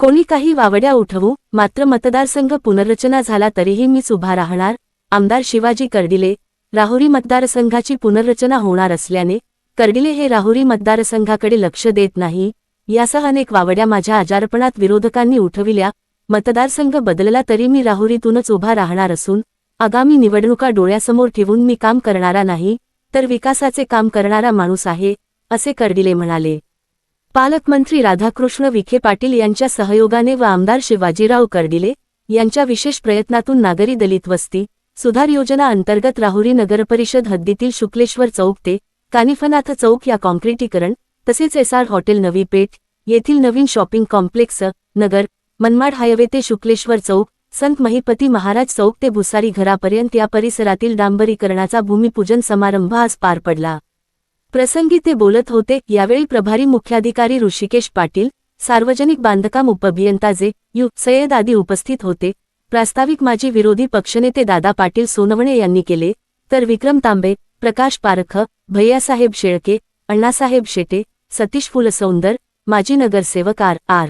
कोणी काही वावड्या उठवू मात्र मतदारसंघ पुनर्रचना झाला तरीही मीच उभा राहणार आमदार शिवाजी कर्डिले राहुरी मतदारसंघाची पुनर्रचना होणार असल्याने कर्डिले हे राहुरी मतदारसंघाकडे लक्ष देत नाही यासह अनेक वावड्या माझ्या आजारपणात विरोधकांनी उठविल्या मतदारसंघ बदलला तरी मी राहुरीतूनच उभा राहणार असून आगामी निवडणुका डोळ्यासमोर ठेवून मी काम करणारा नाही तर विकासाचे काम करणारा माणूस आहे असे कर्डिले म्हणाले. पालकमंत्री राधाकृष्ण विखे पाटील यांच्या सहयोगाने व आमदार शिवाजीराव कर्डिले यांच्या विशेष प्रयत्नातून नागरी दलित वस्ती सुधार योजना अंतर्गत राहुरी नगरपरिषद हद्दीतील शुक्लेश्वर चौक ते कानिफनाथ चौक या कॉन्क्रिटीकरण तसेच एसआर हॉटेल नवी पेठ येथील नवीन shopping complex Nagar Manmad highway ते शुक्लेश्वर चौक संत महिपती महाराज चौक ते भुसारी घरापर्यंत या परिसरातील डांबरीकरणाचा भूमिपूजन समारंभ आज पार पडला. प्रसंगी ते बोलत होते यावेळी प्रभारी मुख्याधिकारी ऋषिकेश पाटील सार्वजनिक बांधकाम उपअभियंता जे यू. सय्यद आदी उपस्थित होते. प्रास्ताविक माजी विरोधी पक्षनेते दादा पाटील सोनवणे यांनी केले. तर विक्रम तांबे प्रकाश पारख भैयासाहेब शेळके अण्णासाहेब शेटे सतीश फुलसौंदर माजी नगरसेवक आर. आर.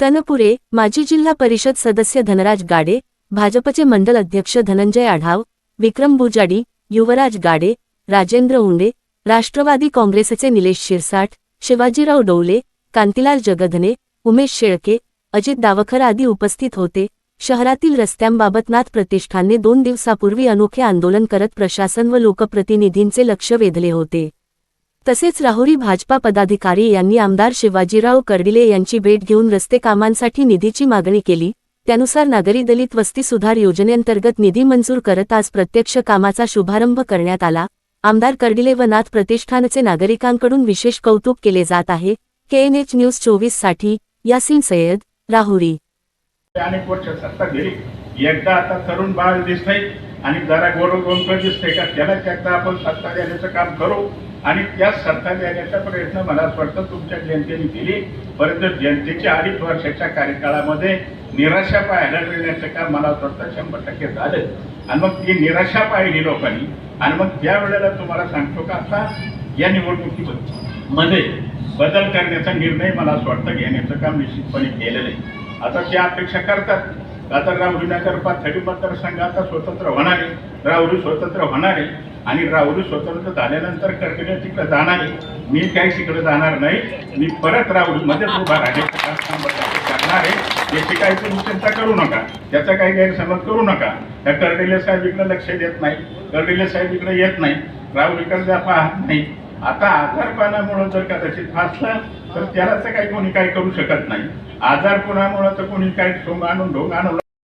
तनपुरे माजी जिल्हा परिषद सदस्य धनराज गाडे भाजपचे मंडल अध्यक्ष धनंजय आढाव विक्रम बुजाडी युवराज गाडे राजेंद्र उंडे राष्ट्रवादी काँग्रेसचे निलेश शिरसाट शिवाजीराव डोवले कांतीलाल जगधने उमेश शेळके अजित दावखर आदी उपस्थित होते. शहरातील रस्त्यांबाबत नाथ प्रतिष्ठानने दोन दिवसापूर्वी अनोखे आंदोलन करत प्रशासन व लोकप्रतिनिधींचे लक्ष वेधले होते. तसेच राहुरी भाजपा पदाधिकारी यांनी आमदार शिवाजीराव कर्डिले यांची भेट घेऊन रस्ते कामांसाठी निधीची मागणी केली. त्यानुसार नागरी दलित वस्ती सुधार योजनेअंतर्गत निधी मंजूर करत आज प्रत्यक्ष कामाचा शुभारंभ करण्यात आला. आमदार कर्डिले व नाथ प्रतिष्ठानचे नागरिकांकडून विशेष कौतुक केले जात आहे. केएनएच न्यूज चोवीससाठी यासीन सय्यद राहुरी. अनेक वर्ष सत्ता गेली. एकदा आता तरुण बाळ दिसते आणि जरा गोड गोंधळ का? त्यालाच एकदा आपण सत्ता देण्याचं काम करू आणि त्या सत्ता देण्याचा प्रयत्न मला असं वाटतं तुमच्या जनतेने केली. परंतु जनतेच्या अडीच वर्षाच्या कार्यकाळामध्ये निराशा पाहायला मिळण्याचं काम मला असं वाटतं शंभर टक्के झालं. आणि मग ती निराशा पाहिली लोकांनी आणि मग त्या वेळेला तुम्हाला सांगतो का आता या निवडणुकीमध्ये बदल करण्याचा निर्णय मला असं वाटतं घेण्याचं काम निश्चितपणे केलेलं आहे. आता त्या अपेक्षा करतात. आता राहुरी नगर पाथडी मतदारसंघ आता स्वतंत्र होणार आहे. राहुरी स्वतंत्र होणार आहे आणि राहुरी स्वतंत्र झाल्यानंतर कर्कळे तिकडे जाणार आहे. मी काही तिकडे जाणार नाही. मी परत राहुरीमध्येच उभा राहण्याचं काम शंभर टक्के करणार आहे याची काही तुम्ही चिंता करू नका. त्याचा काही गैरसमज करू नका. त्या कर्डिले साहेब इकडे लक्ष देत नाही. कर्डिले साहेब इकडे येत नाही. राहुरीकडे पाहत नाही. आता आजारपणामुळं जर कदाचित फासला तर त्याला तर काही कोणी काही करू शकत नाही. आजारपणामुळं तर कोणी काही सोंग आणून ढोंग आणून